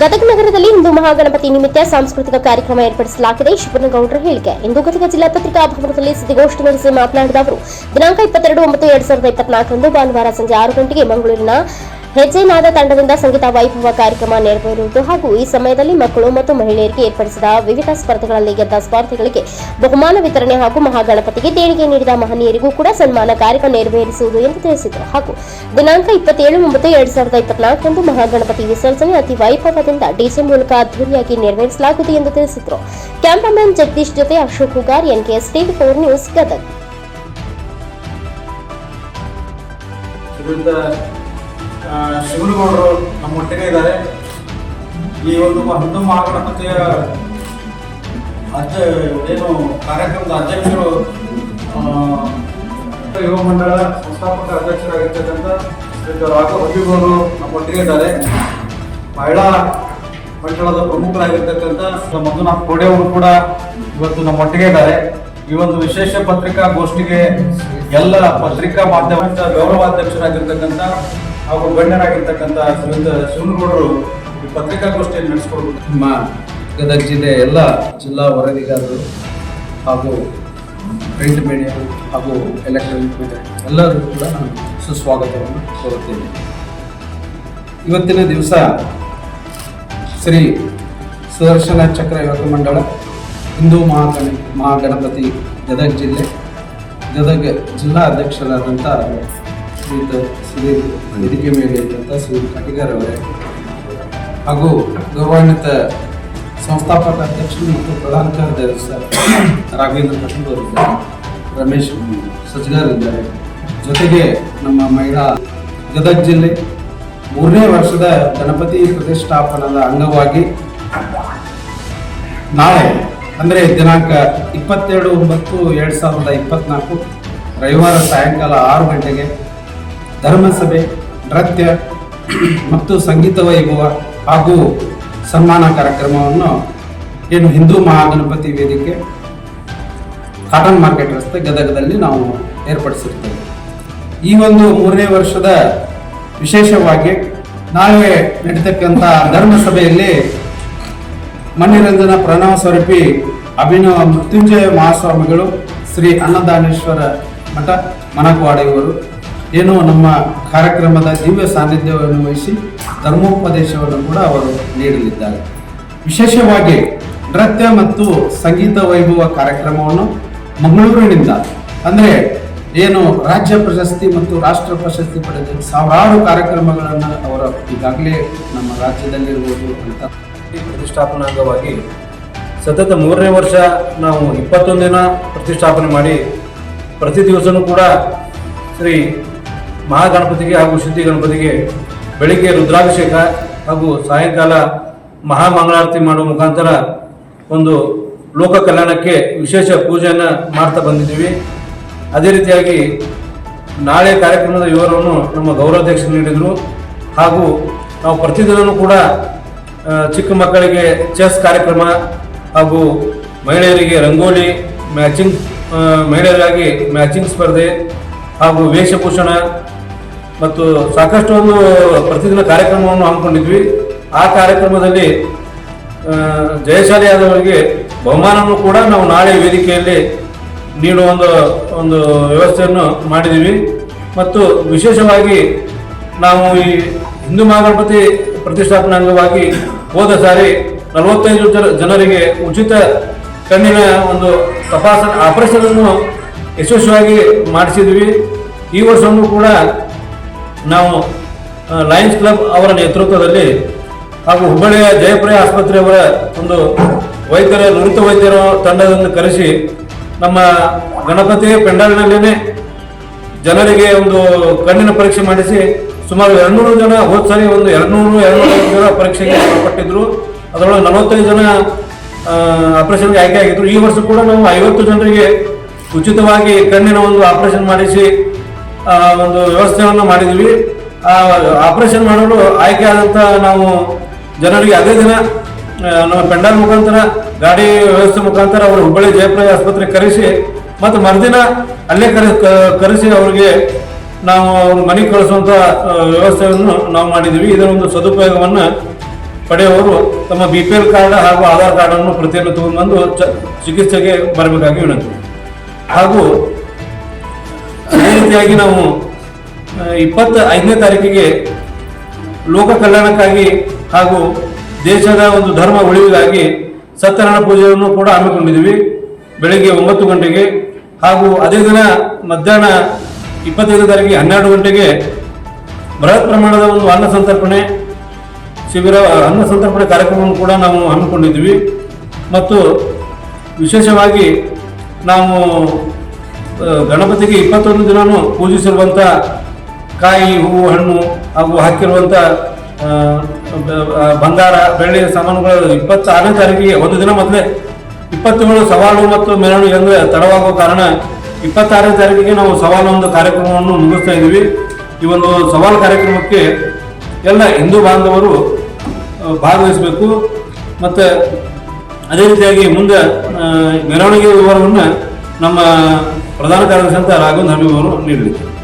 ಗದಗ ನಗರದಲ್ಲಿ ಇಂದು ಮಹಾಗಣಪತಿ ನಿಮಿತ್ತ ಸಾಂಸ್ಕೃತಿಕ ಕಾರ್ಯಕ್ರಮ ಏರ್ಪಡಿಸಲಾಗಿದೆ. ಶಿವನಗೌಡರ ಹೇಳಿಕೆ. ಇಂದು ಗದಗ ಜಿಲ್ಲಾ ಪತ್ರಿಕಾ ಭವನದಲ್ಲಿ ಸುದ್ದಿಗೋಷ್ಠಿ ನಡೆಸಿ ಮಾತನಾಡಿದ ಅವರು, ದಿನಾಂಕ ಇಪ್ಪತ್ತೆರಡು ಒಂಬತ್ತು ಎರಡ್ ಸಾವಿರದ ಇಪ್ಪತ್ನಾಲ್ಕರಂದು ಭಾನುವಾರ ಸಂಜೆ ಆರು ಗಂಟೆಗೆ ಮಂಗಳೂರಿನ ಹೆಜ್ಜೆನಾದ ತಂಡದಿಂದ ಸಂಗೀತ ವೈಭವ ಕಾರ್ಯಕ್ರಮ ನೆರವೇರುವುದು ಹಾಗೂ ಈ ಸಮಯದಲ್ಲಿ ಮಕ್ಕಳು ಮತ್ತು ಮಹಿಳೆಯರಿಗೆ ಏರ್ಪಡಿಸಿದ ವಿವಿಧ ಸ್ಪರ್ಧೆಗಳಲ್ಲಿ ಗೆದ್ದ ಸ್ಪರ್ಧಿಗಳಿಗೆ ಬಹುಮಾನ ವಿತರಣೆ ಹಾಗೂ ಮಹಾಗಣಪತಿಗೆ ದೇಣಿಗೆ ನೀಡಿದ ಮಹನೀಯರಿಗೂ ಕೂಡ ಸನ್ಮಾನ ಕಾರ್ಯಕ್ರಮ ನೆರವೇರಿಸುವುದು ಎಂದು ತಿಳಿಸಿದರು. ಹಾಗೂ ದಿನಾಂಕ ಇಪ್ಪತ್ತೇಳು ಒಂಬತ್ತು ಎರಡ್ ಸಾವಿರದ ಇಪ್ಪತ್ನಾಲ್ಕರಂದು ಮಹಾಗಣಪತಿ ವಿಸರ್ಜನೆ ಅತಿ ವೈಭವದಿಂದ ಡಿಜೆ ಮೂಲಕ ಅದ್ದೂರಿಯಾಗಿ ನೆರವೇರಿಸಲಾಗುವುದು ಎಂದು ತಿಳಿಸಿದರು. ಕ್ಯಾಮರಾಮನ್ ಜಗದೀಶ್ ಜೊತೆ Ashok Hugar, NKS TV four news Gadag. ಶಿವನಗೌಡರು ನಮ್ಮೊಟ್ಟಿಗೆ ಇದ್ದಾರೆ. ಈ ಒಂದು ಹಿಂದೂ ಮಹಾಗಣಪತಿಯ ಅಧ್ಯ ಏನು ಕಾರ್ಯಕ್ರಮದ ಅಧ್ಯಕ್ಷರು ಯುವ ಮಂಡಳ ಸಂಸ್ಥಾಪಕ ಅಧ್ಯಕ್ಷರಾಗಿರ್ತಕ್ಕಂಥ ಶ್ರೀಯುತ ರಾಘವ್ ಹಬ್ಬಿಗೌಡರು ನಮ್ಮೊಟ್ಟಿಗೆ ಇದ್ದಾರೆ. ಮಹಿಳಾ ಮಂಡಳದ ಪ್ರಮುಖರಾಗಿರ್ತಕ್ಕಂಥ ಮಂಜುನಾಥ್ ಕೋಡೆಯವರು ಕೂಡ ಇವತ್ತು ನಮ್ಮೊಟ್ಟಿಗೆ ಇದ್ದಾರೆ. ಈ ಒಂದು ವಿಶೇಷ ಪತ್ರಿಕಾ ಗೋಷ್ಠಿಗೆ ಎಲ್ಲ ಪತ್ರಿಕಾ ಮಾಧ್ಯಮದ ಗೌರವಾಧ್ಯಕ್ಷರಾಗಿರ್ತಕ್ಕಂಥ ಹಾಗೂ ಗಣ್ಯರಾಗಿರ್ತಕ್ಕಂಥ ಶ್ರೀಯುತ ಶಿವನಗೌಡರು ಈ ಪತ್ರಿಕಾಗೋಷ್ಠಿಯನ್ನು ನಡೆಸಿಕೊಡ್ಬೇಕು. ನಮ್ಮ ಗದಗ ಜಿಲ್ಲೆ ಎಲ್ಲ ಜಿಲ್ಲಾ ವರದಿಗಾರರು ಹಾಗೂ ಪ್ರಿಂಟ್ ಮೀಡಿಯಾ ಹಾಗೂ ಎಲೆಕ್ಟ್ರಾನಿಕ್ ಮೀಡಿಯಾ ಎಲ್ಲರೂ ಕೂಡ ನಾನು ಸುಸ್ವಾಗತವನ್ನು ಕೋರುತ್ತೇನೆ. ಇವತ್ತಿನ ದಿವಸ ಶ್ರೀ ಸುದರ್ಶನ ಚಕ್ರ ಯುವಕ ಮಂಡಳ, ಹಿಂದೂ ಮಹಾಗಣ, ಮಹಾಗಣಪತಿ ಗದಗ ಜಿಲ್ಲೆ, ಗದಗ ಜಿಲ್ಲಾ ಅಧ್ಯಕ್ಷರಾದಂಥ ಶ್ರೀಯುತ ಸುಧೀರ್ ವೇದಿಕೆ ಮೇಲೆ ಇದ್ದಂಥ ಸುಧೀರ್ ಕಟಿಗಾರ್ ಅವರೇ. ಹಾಗೂ ಗೌರವಾನ್ವಿತ ಸಂಸ್ಥಾಪಕ ಅಧ್ಯಕ್ಷರು ಮತ್ತು ಪ್ರಧಾನ ಕಾರ್ಯದರ್ಶಿ ರಾಘವೇಂದ್ರ ಪಟೇಲ್ ಅವರಿದ್ದಾರೆ. ರಮೇಶ್ ಸಜ್ಗಾರ್ ಇದ್ದಾರೆ. ಜೊತೆಗೆ ನಮ್ಮ ಮಹಿಳಾ ಗದಗ ಜಿಲ್ಲೆ ಮೂರನೇ ವರ್ಷದ ಗಣಪತಿ ಪ್ರತಿಷ್ಠಾಪನದ ಅಂಗವಾಗಿ ನಾಳೆ ಅಂದರೆ ದಿನಾಂಕ ಇಪ್ಪತ್ತೆರಡು ಒಂಬತ್ತು ಎರಡು ಸಾವಿರದ ಇಪ್ಪತ್ನಾಲ್ಕು ರವಿವಾರ ಸಾಯಂಕಾಲ ಆರು ಗಂಟೆಗೆ ಧರ್ಮಸಭೆ, ನೃತ್ಯ ಮತ್ತು ಸಂಗೀತ ವೈಭವ ಹಾಗೂ ಸನ್ಮಾನ ಕಾರ್ಯಕ್ರಮವನ್ನು ಏನು ಹಿಂದೂ ಮಹಾಗಣಪತಿ ವೇದಿಕೆ, ಕಾಟನ್ ಮಾರ್ಕೆಟ್ ರಸ್ತೆ ಗದಗದಲ್ಲಿ ನಾವು ಏರ್ಪಡಿಸಿರ್ತೇವೆ. ಈ ಒಂದು ಮೂರನೇ ವರ್ಷದ ವಿಶೇಷವಾಗಿ ನಾವೇ ನಡೀತಕ್ಕಂಥ ಧರ್ಮಸಭೆಯಲ್ಲಿ ಮಣಿರಂಜನ ಪ್ರಣವ ಸ್ವರೂಪಿ ಅಭಿನವ ಮೃತ್ಯುಂಜಯ ಮಹಾಸ್ವಾಮಿಗಳು ಶ್ರೀ ಅನ್ನದಾನೇಶ್ವರ ಮಠ, ಮನಕುವಾಡೆಯವರು ಏನು ನಮ್ಮ ಕಾರ್ಯಕ್ರಮದ ದಿವ್ಯ ಸಾನ್ನಿಧ್ಯವನ್ನು ವಹಿಸಿ ಧರ್ಮೋಪದೇಶವನ್ನು ಕೂಡ ಅವರು ನೀಡಲಿದ್ದಾರೆ. ವಿಶೇಷವಾಗಿ ನೃತ್ಯ ಮತ್ತು ಸಂಗೀತ ವೈಭವ ಕಾರ್ಯಕ್ರಮವನ್ನು ಮಂಗಳೂರಿನಿಂದ, ಅಂದರೆ ಏನು ರಾಜ್ಯ ಪ್ರಶಸ್ತಿ ಮತ್ತು ರಾಷ್ಟ್ರ ಪ್ರಶಸ್ತಿ ಪಡೆದ ಸಾವಿರಾರು ಕಾರ್ಯಕ್ರಮಗಳನ್ನು ಅವರ ಈಗಾಗಲೇ ನಮ್ಮ ರಾಜ್ಯದಲ್ಲಿರುವುದು ಅಂತ. ಪ್ರತಿಷ್ಠಾಪನಾ ಅಂಗವಾಗಿ ಸತತ ಮೂರನೇ ವರ್ಷ ನಾವು ಇಪ್ಪತ್ತೊಂದು ದಿನ ಪ್ರತಿಷ್ಠಾಪನೆ ಮಾಡಿ ಪ್ರತಿ ದಿವಸನೂ ಕೂಡ ಶ್ರೀ ಮಹಾಗಣಪತಿಗೆ ಹಾಗೂ ಶುದ್ಧಿ ಗಣಪತಿಗೆ ಬೆಳಿಗ್ಗೆ ರುದ್ರಾಭಿಷೇಕ ಹಾಗೂ ಸಾಯಂಕಾಲ ಮಹಾಮಂಗಳಾರತಿ ಮಾಡುವ ಮುಖಾಂತರ ಒಂದು ಲೋಕ ಕಲ್ಯಾಣಕ್ಕೆ ವಿಶೇಷ ಪೂಜೆಯನ್ನು ಮಾಡ್ತಾ ಬಂದಿದ್ದೀವಿ. ಅದೇ ರೀತಿಯಾಗಿ ನಾಳೆ ಕಾರ್ಯಕ್ರಮದ ವಿವರವನ್ನು ನಮ್ಮ ಗೌರವಾಧ್ಯಕ್ಷರು ನೀಡಿದರು. ಹಾಗೂ ನಾವು ಪ್ರತಿದಿನವೂ ಕೂಡ ಚಿಕ್ಕ ಮಕ್ಕಳಿಗೆ ಚೆಸ್ ಕಾರ್ಯಕ್ರಮ ಹಾಗೂ ಮಹಿಳೆಯರಿಗೆ ರಂಗೋಲಿ, ಮ್ಯಾಚಿಂಗ್ ಮಹಿಳೆಯರಿಗಾಗಿ ಮ್ಯಾಚಿಂಗ್ ಸ್ಪರ್ಧೆ ಹಾಗೂ ವೇಷಭೂಷಣ ಮತ್ತು ಸಾಕಷ್ಟು ಒಂದು ಪ್ರತಿದಿನ ಕಾರ್ಯಕ್ರಮವನ್ನು ಹಮ್ಮಿಕೊಂಡಿದ್ವಿ. ಆ ಕಾರ್ಯಕ್ರಮದಲ್ಲಿ ಜಯಶಾಲಿ ಆದವರಿಗೆ ಬಹುಮಾನವನ್ನು ಕೂಡ ನಾವು ನಾಳೆ ವೇದಿಕೆಯಲ್ಲಿ ನೀಡುವ ಒಂದು ಒಂದು ವ್ಯವಸ್ಥೆಯನ್ನು ಮಾಡಿದ್ದೀವಿ. ಮತ್ತು ವಿಶೇಷವಾಗಿ ನಾವು ಈ ಹಿಂದೂ ಮಹಾಗಣಪತಿ ಪ್ರತಿಷ್ಠಾಪನೆ ಅಂಗವಾಗಿ ಹೋದ ಸಾರಿ ನಲವತ್ತೈದು ಜನ, ಜನರಿಗೆ ಉಚಿತ ಕಣ್ಣಿನ ಒಂದು ತಪಾಸಣೆ ಆಪರೇಷನ್ ಅನ್ನು ಯಶಸ್ವಿಯಾಗಿ ಮಾಡಿಸಿದ್ವಿ. ಈ ವರ್ಷವೂ ಕೂಡ ನಾವು ಲಯನ್ಸ್ ಕ್ಲಬ್ ಅವರ ನೇತೃತ್ವದಲ್ಲಿ ಹಾಗೂ ಹುಬ್ಬಳ್ಳಿಯ ಜಯಪ್ರಿಯ ಆಸ್ಪತ್ರೆಯವರ ಒಂದು ವೈದ್ಯರ, ನುರಿತ ವೈದ್ಯರ ತಂಡವನ್ನು ಕರೆಸಿ ನಮ್ಮ ಗಣಪತಿ ಪೆಂಡಾಲ್ನಲ್ಲೇ ಜನರಿಗೆ ಒಂದು ಕಣ್ಣಿನ ಪರೀಕ್ಷೆ ಮಾಡಿಸಿ ಸುಮಾರು ಎರಡ್ನೂರು ಜನ, ಹೋದ ಸಾರಿ ಒಂದು ಎರಡ್ನೂರು ಎರಡ್ನೂರು ಜನ ಪರೀಕ್ಷೆಗೆ ಒಳಪಟ್ಟಿದ್ರು. ಅದರೊಳಗೆ ನಲವತ್ತೈದು ಜನ ಆಪರೇಷನ್ಗೆ ಆಯ್ಕೆ ಆಗಿದ್ರು. ಈ ವರ್ಷ ಕೂಡ ನಾವು ಐವತ್ತು ಜನರಿಗೆ ಉಚಿತವಾಗಿ ಕಣ್ಣಿನ ಒಂದು ಆಪರೇಷನ್ ಮಾಡಿಸಿ ಒಂದು ವ್ಯವಸ್ಥೆಯನ್ನು ಮಾಡಿದ್ವಿ. ಆಪರೇಷನ್ ಮಾಡಲು ಆಯ್ಕೆ ಆದಂಥ ನಾವು ಜನರಿಗೆ ಅದೇ ದಿನ ನಮ್ಮ ಪೆಂಡಾಲ್ ಮುಖಾಂತರ, ಗಾಡಿ ವ್ಯವಸ್ಥೆ ಮುಖಾಂತರ ಅವರು ಹುಬ್ಬಳ್ಳಿ ಜಯಪ್ರಯ ಆಸ್ಪತ್ರೆಗೆ ಕರೆಸಿ ಮತ್ತು ಮರುದಿನ ಅಲ್ಲೇ ಕರೆ ಕರೆಸಿ ಅವರಿಗೆ ನಾವು ಅವ್ರ ಮನೆಗೆ ಕಳಿಸುವಂಥ ವ್ಯವಸ್ಥೆಯನ್ನು ನಾವು ಮಾಡಿದ್ದೀವಿ ಇದರ ಒಂದು ಸದುಪಯೋಗವನ್ನು ಪಡೆಯುವವರು ತಮ್ಮ ಬಿ ಪಿ ಎಲ್ ಕಾರ್ಡ್ ಹಾಗೂ ಆಧಾರ್ ಕಾರ್ಡನ್ನು ಪ್ರತಿಯನ್ನು ತಗೊಂಡ್ಬಂದು ಚಿಕಿತ್ಸೆಗೆ ಬರಬೇಕಾಗಿ ವಿನಂತಿ. ಹಾಗೂ ಅದೇ ರೀತಿಯಾಗಿ ನಾವು ಇಪ್ಪತ್ತ ಐದನೇ ತಾರೀಕಿಗೆ ಲೋಕ ಕಲ್ಯಾಣಕ್ಕಾಗಿ ಹಾಗೂ ದೇಶದ ಒಂದು ಧರ್ಮ ಉಳಿವಿಗಾಗಿ ಸತ್ಯನಾರಾಯಣ ಪೂಜೆಯನ್ನು ಕೂಡ ಹಮ್ಮಿಕೊಂಡಿದ್ದೀವಿ. ಬೆಳಗ್ಗೆ ಒಂಬತ್ತು ಗಂಟೆಗೆ ಹಾಗೂ ಅದೇ ದಿನ ಮಧ್ಯಾಹ್ನ ಇಪ್ಪತ್ತೈದು ತಾರೀಕಿಗೆ ಹನ್ನೆರಡು ಗಂಟೆಗೆ ಬೃಹತ್ ಪ್ರಮಾಣದ ಒಂದು ಅನ್ನ ಸಂತರ್ಪಣೆ ಶಿಬಿರ ಅನ್ನ ಸಂತರ್ಪಣೆ ಕಾರ್ಯಕ್ರಮವನ್ನು ಕೂಡ ನಾವು ಹಮ್ಮಿಕೊಂಡಿದ್ದೀವಿ. ಮತ್ತು ವಿಶೇಷವಾಗಿ ನಾವು ಗಣಪತಿಗೆ ಇಪ್ಪತ್ತೊಂದು ದಿನವೂ ಪೂಜಿಸಿರುವಂಥ ಕಾಯಿ, ಹೂವು, ಹಣ್ಣು ಹಾಗೂ ಹಾಕಿರುವಂಥ ಬಂಗಾರ, ಬೆಳ್ಳಿ ಸಾಮಾನುಗಳು ಇಪ್ಪತ್ತಾರನೇ ತಾರೀಕಿಗೆ, ಒಂದು ದಿನ ಮೊದಲೇ ಇಪ್ಪತ್ತೇಳು ಸವಾಲು ಮತ್ತು ಮೆರವಣಿಗೆ ಅಂದರೆ ತಡವಾಗುವ ಕಾರಣ ಇಪ್ಪತ್ತಾರನೇ ತಾರೀಕಿಗೆ ನಾವು ಸವಾಲು ಒಂದು ಕಾರ್ಯಕ್ರಮವನ್ನು ಮುಗಿಸ್ತಾ ಇದ್ದೀವಿ. ಈ ಒಂದು ಸವಾಲು ಕಾರ್ಯಕ್ರಮಕ್ಕೆ ಎಲ್ಲ ಹಿಂದೂ ಬಾಂಧವರು ಭಾಗವಹಿಸಬೇಕು. ಮತ್ತು ಅದೇ ರೀತಿಯಾಗಿ ಮುಂದೆ ಮೆರವಣಿಗೆ ವಿವರವನ್ನು ನಮ್ಮ ಪ್ರಧಾನ ಕಾರ್ಯದರ್ಶಿ ಅಂತ ರಾಘವೇಂದ್ರ ಹಮ್ಮಿ ಅವರು ನೀಡಲಿದ್ದಾರೆ